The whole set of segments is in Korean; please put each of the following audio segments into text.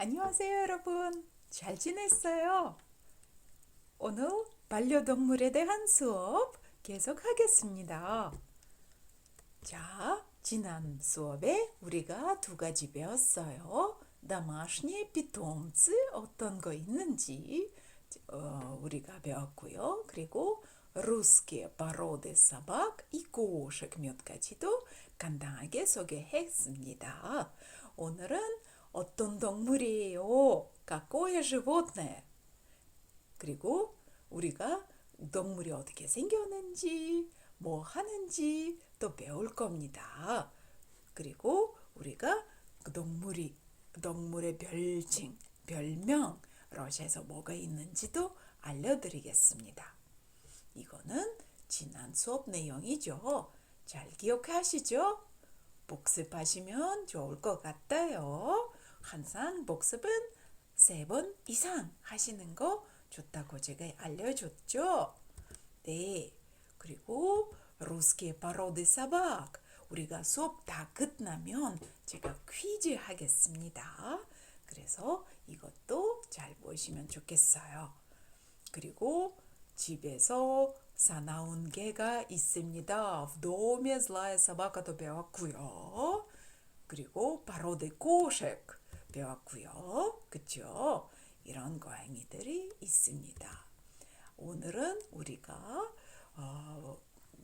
안녕하세요, 여러분. 잘 지냈어요? 오늘 반려동물에 대한 수업 계속하겠습니다. 자, 지난 수업에 우리가 두 가지 배웠어요. домашние питомцы 어떤 거 있는지 어, 우리가 배웠고요. 그리고 русские породы собак и кошек 몇 가지도 간단하게 소개했습니다. 오늘은 어떤 동물이에요? какое животное? 그리고 우리가 동물이 어떻게 생겼는지, 뭐 하는지 또 배울 겁니다. 그리고 우리가 그 동물이 동물의 별칭, 별명, 러시아에서 뭐가 있는지도 알려드리겠습니다. 이거는 지난 수업 내용이죠. 잘 기억하시죠? 복습하시면 좋을 것 같아요. 항상 복습은 세 번 이상 하시는 거 좋다고 제가 알려줬죠. 네. 그리고 루스키 바로드 사박 우리가 수업 다 끝나면 제가 퀴즈 하겠습니다. 그래서 이것도 잘 보시면 좋겠어요. 그리고 집에서 사나운 개가 있습니다. В доме злая собака 도 배웠고요. 그리고 바로드 꼬쉥 배웠고요. 그쵸? 이런 고양이들이 있습니다. 오늘은 우리가 어,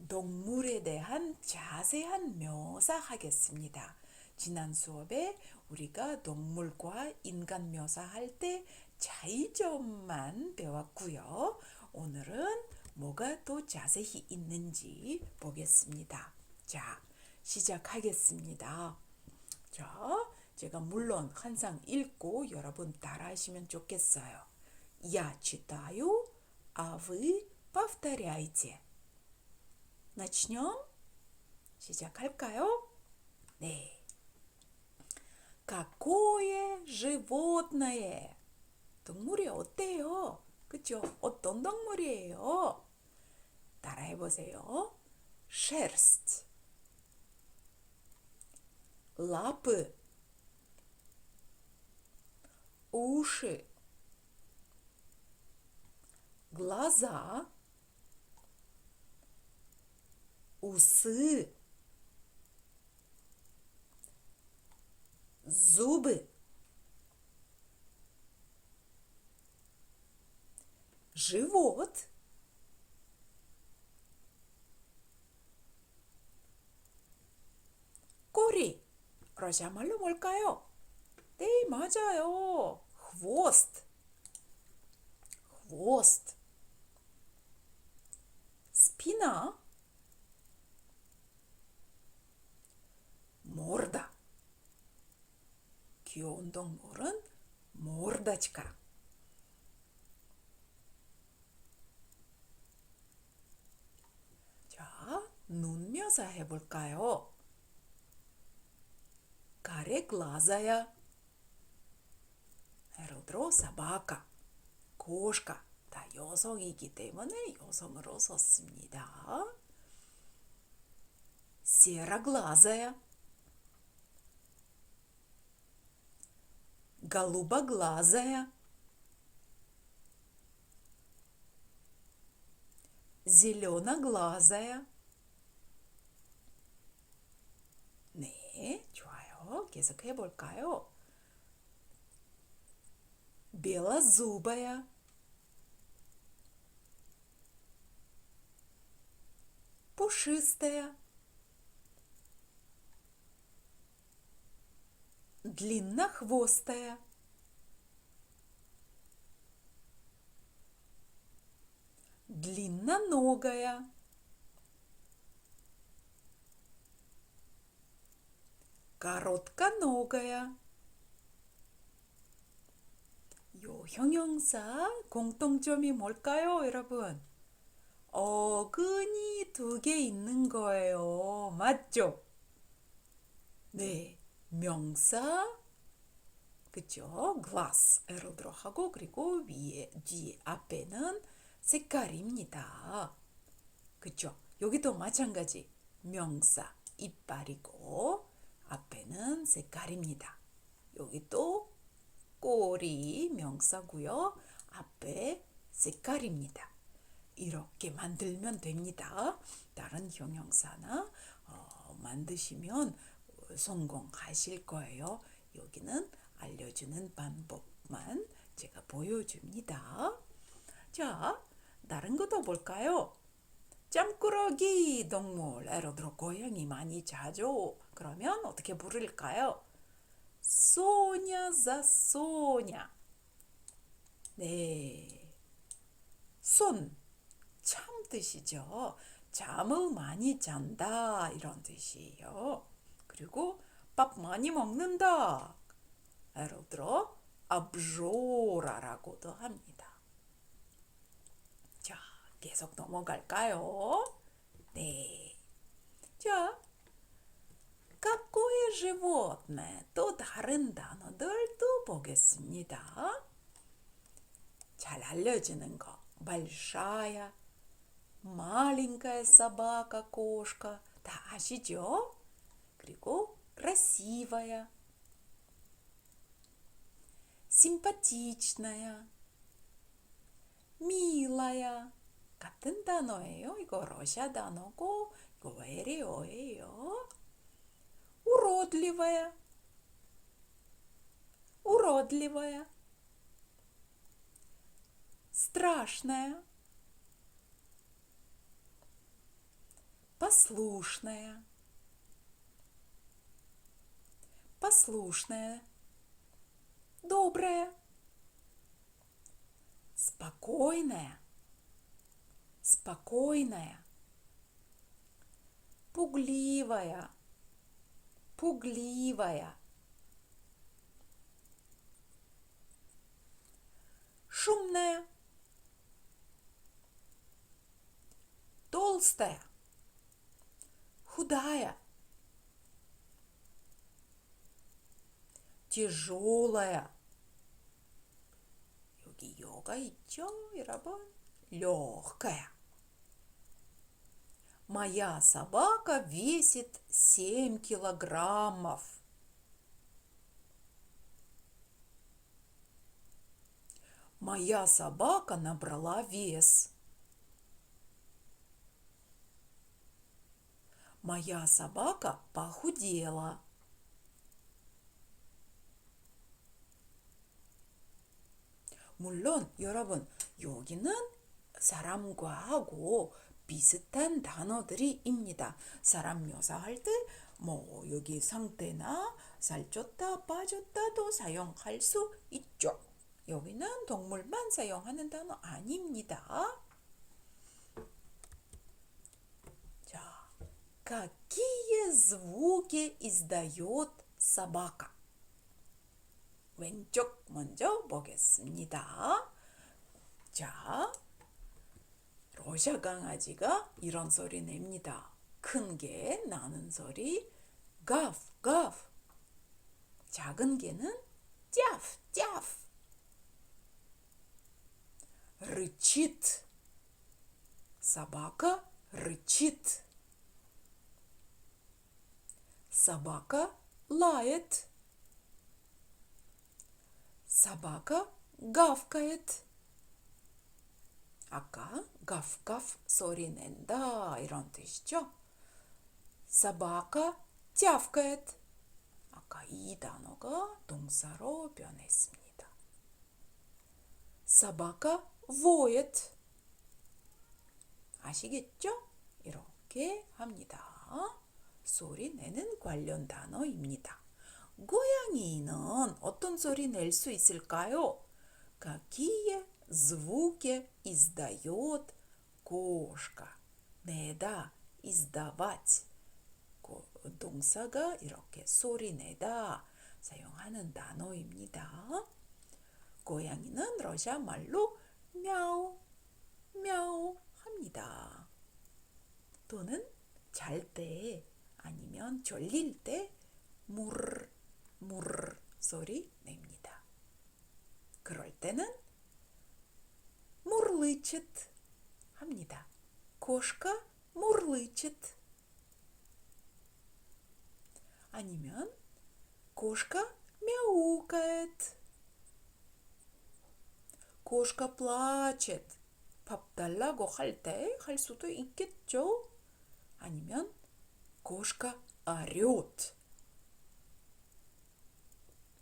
동물에 대한 자세한 묘사하겠습니다. 지난 수업에 우리가 동물과 인간 묘사할 때 차이점만 배웠고요. 오늘은 뭐가 또 자세히 있는지 보겠습니다. 자, 시작하겠습니다. 자, 제가 물론 항상 읽고 여러분 따라하시면 좋겠어요. Я читаю, а вы повторяйте. начнем? 시작할까요? 네. Какое животное? 동물이 어때요? 그죠? 어떤 동물이에요? 따라해 보세요. шерсть, лапы, уши, глаза, усы, зубы, живот, 꼬리. 러시아 말로 뭘까요? 네, 맞아요. хвост. хвост. спина. морда. 귀여운 동물은 мордочка. 자, 눈 묘사 해볼까요? кареглазая. 예를 들어 собака, кошка 다 여성이기 때문에 여성으로 썼습니다. сероглазая, голубоглазая, зеленоглазая. 네, 좋아요. 계속 해볼까요? Белозубая, пушистая, длиннохвостая, длинноногая, коротконогая. 요 형용사 공통점이 뭘까요, 여러분? 어근이 두 개 있는 거예요. 맞죠? 네, 명사, 그죠? glass, 예를 들어 하고 그리고 위에 뒤에 앞에는 색깔입니다. 그죠? 여기도 마찬가지 명사 이빨이고 앞에는 색깔입니다. 여기 또 꼬리 명사고요. 앞에 색깔입니다. 이렇게 만들면 됩니다. 다른 형용사나 어, 만드시면 성공하실 거예요. 여기는 알려주는 방법만 제가 보여줍니다. 자, 다른 것도 볼까요? 짬꾸러기 동물, 예를 들어 고양이 많이 자죠. 그러면 어떻게 부를까요? 소냐 자 소냐. 네. 손, 참 뜻이죠. 잠을 많이 잔다 이런 뜻이에요. 그리고 밥 많이 먹는다. 예를 들어 아브조라라고도 합니다. 자, 계속 넘어갈까요? 네. 자, какое животное? 또 다른 단어들 또 보겠습니다. 잘 알려지는 거. большая, маленькая собака, кошка. 다 아시죠? 그리고 красивая, симпатичная, милая. 같은 단어예요. 이거 러시아 단어고 이거 외래어예요. Уродливая, уродливая. страшная, послушная, послушная, добрая, спокойная, спокойная, пугливая, пугливая. Шумная. Толстая. Худая. Тяжелая. Йоги-йога, и чё, и работа. Легкая. Моя собака весит 7 килограммов. Моя собака набрала вес. Моя собака похудела. 물론 여러분 여기는 사람과 하고 비슷한 단어들이입니다. 사람 묘사할 때 뭐 여기 상태나 살쪘다 빠졌다도 사용할 수 있죠. 여기는 동물만 사용하는 단어 아닙니다. 자, какие звуки издает собака? 왼쪽 먼저 보겠습니다. 자, 러시아 강아지가 이런 소리 냅니다. 큰 게 나는 소리 가프 가프 작은 개는 짜프 짜프 рычит собака рычит собака лает собака гавкает 아까 가프가프 소리 낸다 이런 뜻이죠. 사바카 짜프카엣 아까 이 단어가 동사로 변했습니다. 사바카 воет 아시겠죠? 이렇게 합니다. 소리 내는 관련 단어입니다. 고양이는 어떤 소리 낼 수 있을까요? какие звуки издает кошка. 내다, издавать. 동사가 이렇게 소리 내다 사용하는 단어입니다. 고양이는 러시아 말로 мяу, мяу 합니다. 또는 잘 때 아니면 졸릴 때 무르, 무르 소리 냅니다. 그럴 때는 мурлычет 합니다. кошка мурлычет. 아니면 кошка мяукает. кошка плачет. 밥 달라고 할 때 할 수도 있겠죠? 아니면 кошка орёт.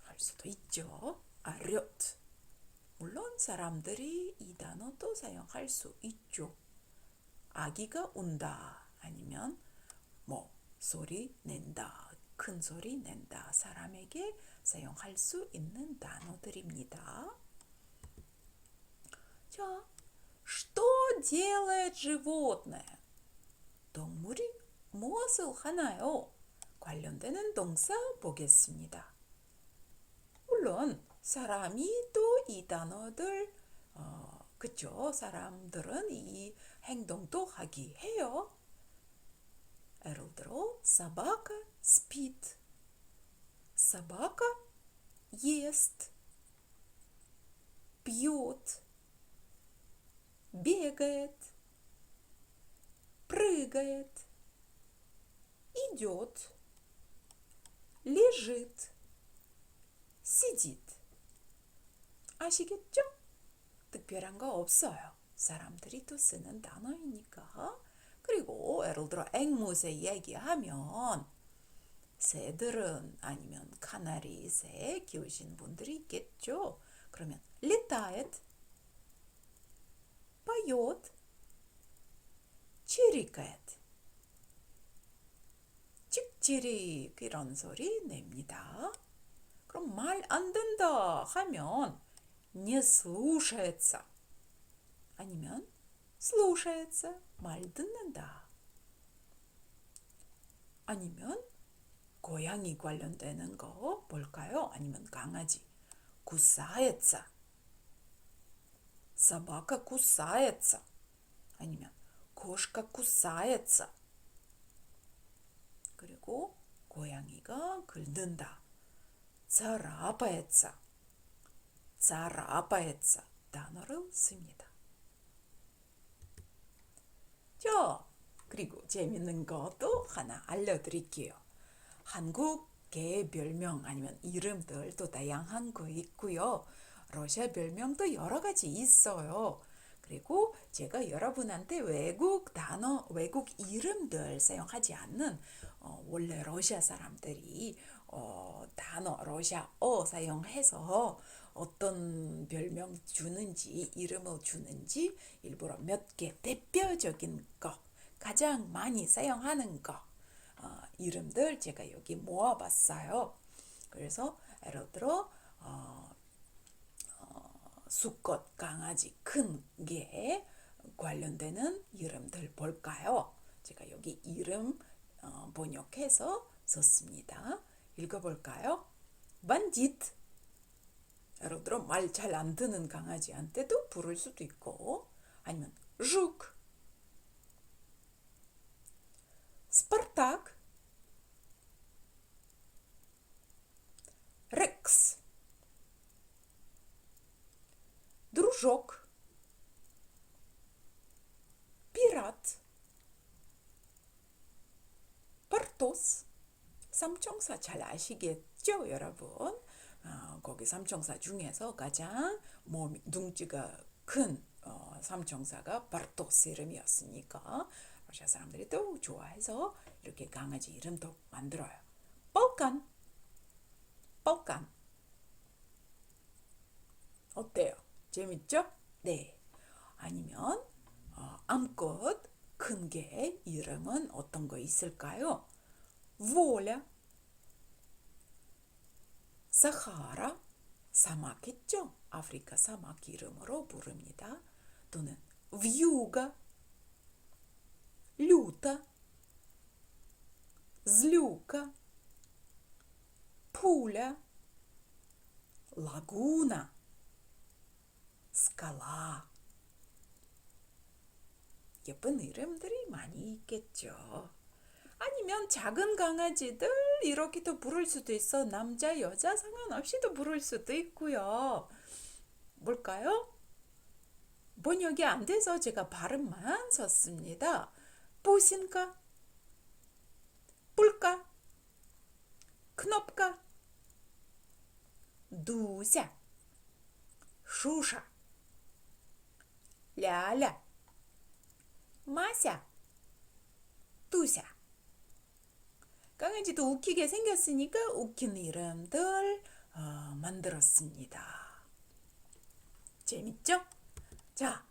할 수도 있죠. орёт. 물론 사람들이 이 단어도 사용할 수 있죠. 아기가 운다 아니면 뭐 소리 낸다 큰 소리 낸다 사람에게 사용할 수 있는 단어들입니다. 자, что делает животное? 동물이 무엇을 하나요? 관련되는 동사 보겠습니다. 물론 사람이 또 이 단어들 어, 그쵸? 사람들은 이 행동도 하기 해요. 예를 들어 собака спит, собака ест, пьет, бегает, прыгает, идет, лежит, сидит. 아시겠죠? 특별한 거 없어요. 사람들이 또 쓰는 단어이니까. 그리고 예를 들어 앵무새 얘기하면 새들은 아니면 카나리 새 키우신 분들이 있겠죠. 그러면 летает, поет, чирикает. 찍지릭 이런 소리 냅니다. 그럼 말 안 된다 하면 не слушается. 아니면 слушается. 말 듣는다. 아니면 고양이 관련되는 거 볼까요? 아니면 강아지. кусается. собака кусается. 아니면 кошка кусается. 그리고 고양이가 긁는다. царапается. царапается 단어를 씁니다. 자, 그리고 재밌는 것도 하나 알려드릴게요. 한국 개 별명 아니면 이름들 도 다양한 거 있고요. 러시아 별명도 여러 가지 있어요. 그리고 제가 여러분한테 외국 단어, 외국 이름들 사용하지 않는 어, 원래 러시아 사람들이 어, 단어 러시아어 사용해서 어떤 별명 주는지 이름을 주는지 일부러 몇 개 대표적인 거 가장 많이 사용하는 거 어, 이름들 제가 여기 모아봤어요. 그래서 예를 들어 어, 어, 수컷 강아지 큰개 관련되는 이름들 볼까요? 제가 여기 이름 어, 번역해서 썼습니다. 읽어볼까요? 반디트 예를 들어 말 잘 안 듣는 강아지한테도 부를 수도 있고 아니면 жук 스파르탁 렉스 дружок пират 파르토스 삼총사 잘 아시겠죠, 여러분? 어, 거기 삼총사 중에서 가장 몸 둥지가 큰 어, 삼총사가 바르토스 이름이었으니까 러시아 사람들이 또 좋아해서 이렇게 강아지 이름도 만들어요. 뻘간, 뻘간. 어때요? 재밌죠? 네. 아니면 어, 암컷 큰 개 이름은 어떤 거 있을까요? воля, Сахара, сама кетчо, Африка сама кирымро бурымнида, тоны вьюга, люта, злюка, пуля, лагуна, скала. Я Япынырым дри мани кетчо. 아니면 작은 강아지들 이렇게도 부를 수도 있어. 남자, 여자 상관없이도 부를 수도 있고요. 뭘까요? 번역이 안 돼서 제가 발음만 썼습니다. 보신가? 뿔까? knopka, 두샤, 슈샤, ляля, 마샤, 뚜샤. 강아지도 웃기게 생겼으니까 웃긴 이름들 어, 만들었습니다. 재밌죠? 자,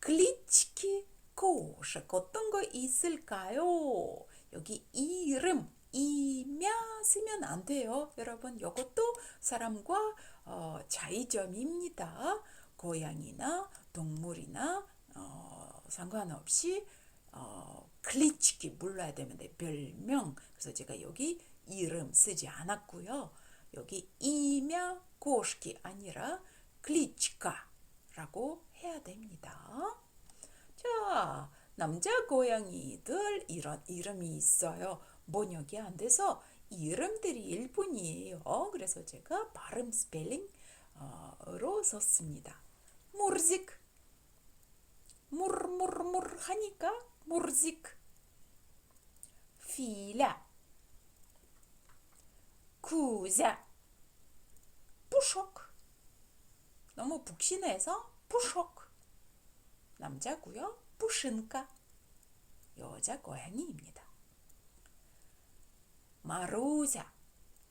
글리치키 코식 어떤 거 있을까요? 여기 이름 이며 쓰면 안 돼요. 여러분 이것도 사람과 어, 차이점입니다. 고양이나 동물이나 어, 상관없이 어, 클리치키 불러야 되는데 별명 그래서 제가 여기 이름 쓰지 않았고요. 여기 이며 고시키 아니라 클리치카라고 해야 됩니다. 자, 남자 고양이들 이런 이름이 있어요. 번역이 안 돼서 이름들이 일본이에요. 그래서 제가 발음 스펠링으로 썼습니다. 무르직 무르무르무르 하니까 무르직 피ля 쿠자 부쇼크 너무 북신해서 부쇼크 남자고요. 부신카 여자 고양이입니다. 마루자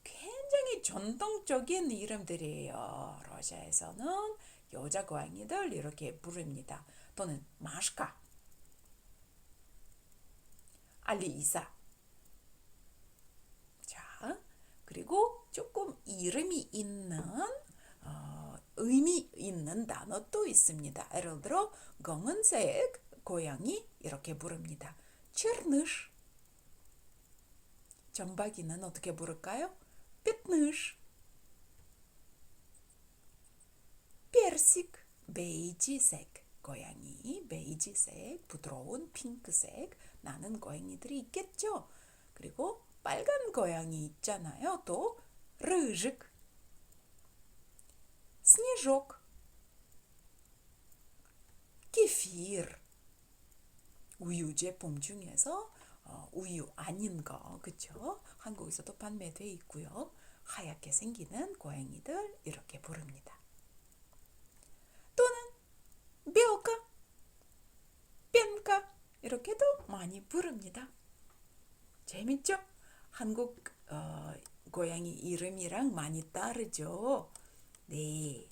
굉장히 전통적인 이름들이에요. 러시아에서는 여자 고양이들 이렇게 부릅니다. 또는 마슈카, 알리사. 자, 그리고 조금 이름이 있는 어, 의미 있는 단어도 있습니다. 예를 들어 검은색 고양이 이렇게 부릅니다. черныш 점박이는 어떻게 부를까요? пятныш персик 베이지색 고양이 베이지색 부드러운 핑크색 나는 고양이들이 있겠죠. 그리고 빨간 고양이 있잖아요. 또 рыжик снежок 케피르 우유 제품 중에서 어, 우유 아닌 거 그쵸? 한국에서도 판매돼 있고요. 하얗게 생기는 고양이들 이렇게 부릅니다. 뼈가, 뺨가 이렇게도 많이 부릅니다. 재밌죠? 한국 어, 고양이 이름이랑 많이 다르죠. 네.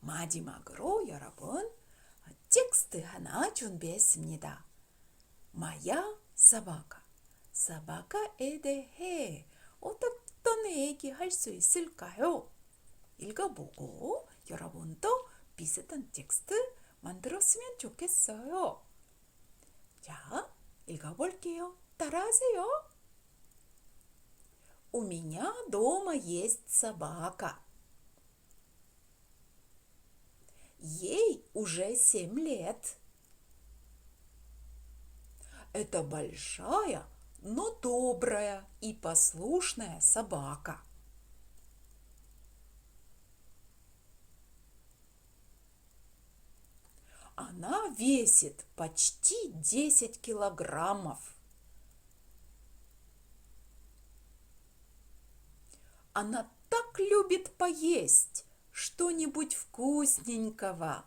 마지막으로 여러분 텍스트 하나 준비했습니다. 마야 사바카 사바카에 대해 어떤 얘기 할 수 있을까요? 읽어보고 여러분도 비슷한 텍스트 만들었으면 좋겠어요. 자, 읽어볼게요. 따라하세요. У меня дома есть собака. Ей уже семь лет. Это большая, но добрая и послушная собака. Весит почти 10 килограммов. Она так любит поесть что-нибудь вкусненького.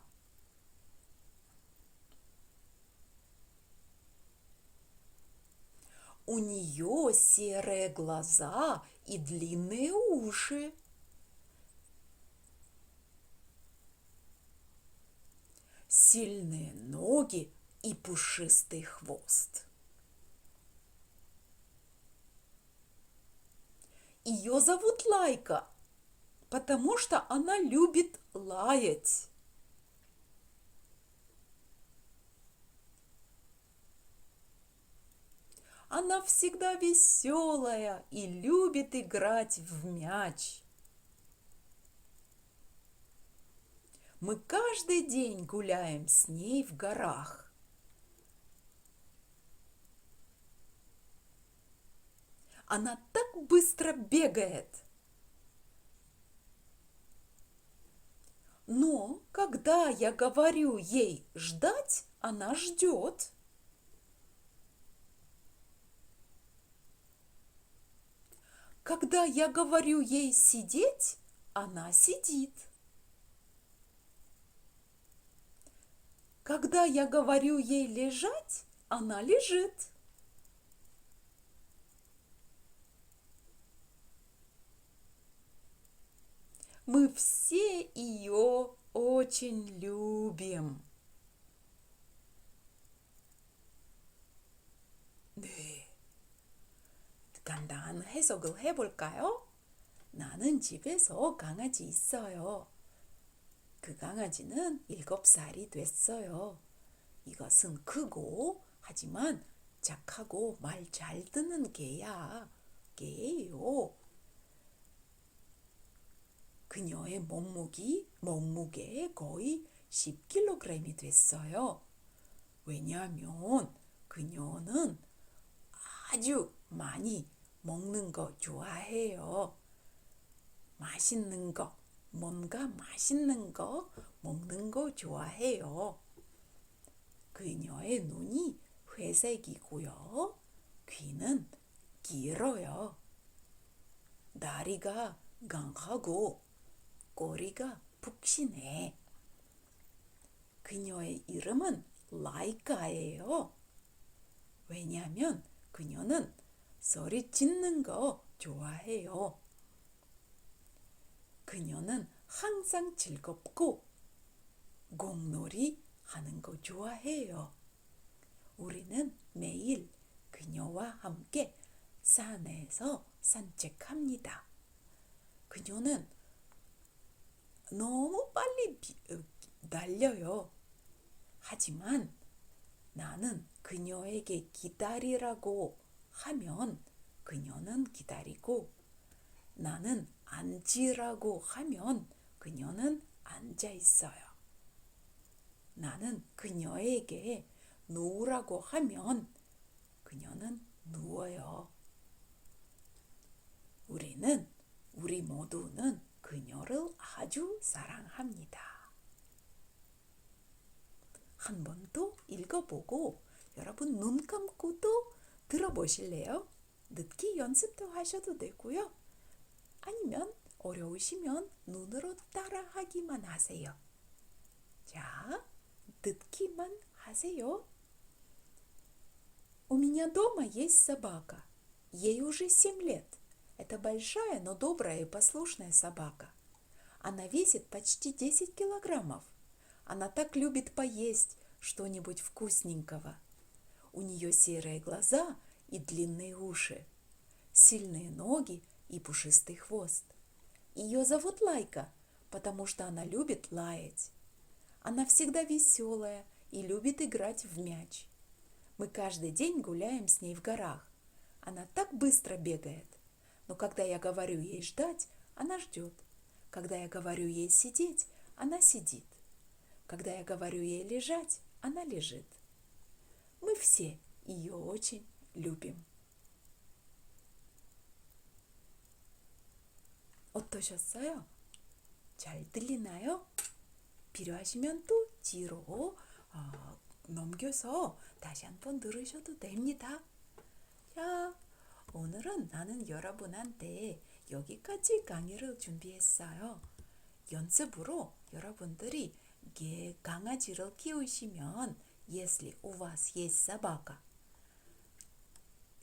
У нее серые глаза и длинные уши. Сильные ноги и пушистый хвост. Ее зовут Лайка, потому что она любит лаять. Она всегда веселая и любит играть в мяч. Мы каждый день гуляем с ней в горах. Она так быстро бегает. Но когда я говорю ей ждать, она ждет. Когда я говорю ей сидеть, она сидит. Когда я говорю ей лежать, она лежит. Мы все ее очень любим. 네. 간단한 해석을 해볼까요? 나는 집에서 강아지 있어요. 그 강아지는 일곱 살이 됐어요. 이것은 크고 하지만 착하고 말 잘 듣는 개야. 개예요. 그녀의 몸무게, 몸무게 거의 10kg이 됐어요. 왜냐하면 그녀는 아주 많이 먹는 거 좋아해요. 맛있는 거, 뭔가 맛있는 거 먹는 거 좋아해요. 그녀의 눈이 회색이고요. 귀는 길어요. 다리가 강하고 꼬리가 푹신해. 그녀의 이름은 라이카예요. 왜냐하면 그녀는 소리 짓는 거 좋아해요. 그녀는 항상 즐겁고 공놀이 하는 거 좋아해요. 우리는 매일 그녀와 함께 산에서 산책합니다. 그녀는 너무 빨리 비, 어, 달려요. 하지만 나는 그녀에게 기다리라고 하면 그녀는 기다리고 나는 앉으라고 하면 그녀는 앉아 있어요. 나는 그녀에게 누우라고 하면 그녀는 누워요. 우리는 우리 모두는 그녀를 아주 사랑합니다. 한 번 더 읽어보고 여러분 눈 감고도 들어보실래요? 듣기 연습도 하셔도 되고요. 아니면 어려우시면 눈으로 따라하기만 하세요. 자, 듣기만 하세요. У меня дома есть собака. Ей уже семь лет. Это большая, но добрая и послушная собака. Она весит почти 10 килограммов. Она так любит поесть что-нибудь вкусненького. У нее серые глаза и длинные уши, сильные ноги и пушистый хвост. Ее зовут Лайка, потому что она любит лаять. Она всегда веселая и любит играть в мяч. Мы каждый день гуляем с ней в горах. Она так быстро бегает. Но когда я говорю ей ждать, она ждет. Когда я говорю ей сидеть, она сидит. Когда я говорю ей лежать, она лежит. Мы все ее очень любим. 어떠셨어요? 잘 들리나요? 필요하시면 또 뒤로 어, 넘겨서 다시 한번 들으셔도 됩니다. 자, 오늘은 나는 여러분한테 여기까지 강의를 준비했어요. 연습으로 여러분들이 개 강아지를 키우시면 если у вас есть собака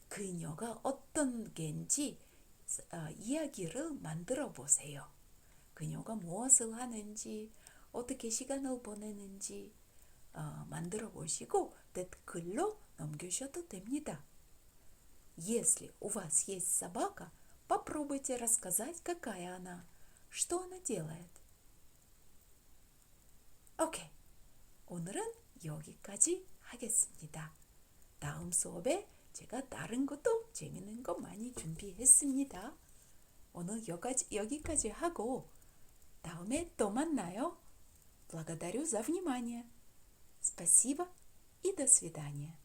그녀가 어떤 개인지 어, 이야기를 만들어 보세요. 그녀가 무엇을 하는지 어떻게 시간을 보내는지 어, 만들어 보시고 댓글로 남겨주셔도 됩니다. Если у вас есть собака, попробуйте рассказать, какая она, что она делает. 오케이. 오늘은 여기까지 하겠습니다. 다음 수업에 제가 다른 것도 재밌는 거 많이 준비했습니다. 오늘 여기까지, 여기까지 하고 다음에 또 만나요. Благодарю за внимание. Спасибо и до свидания.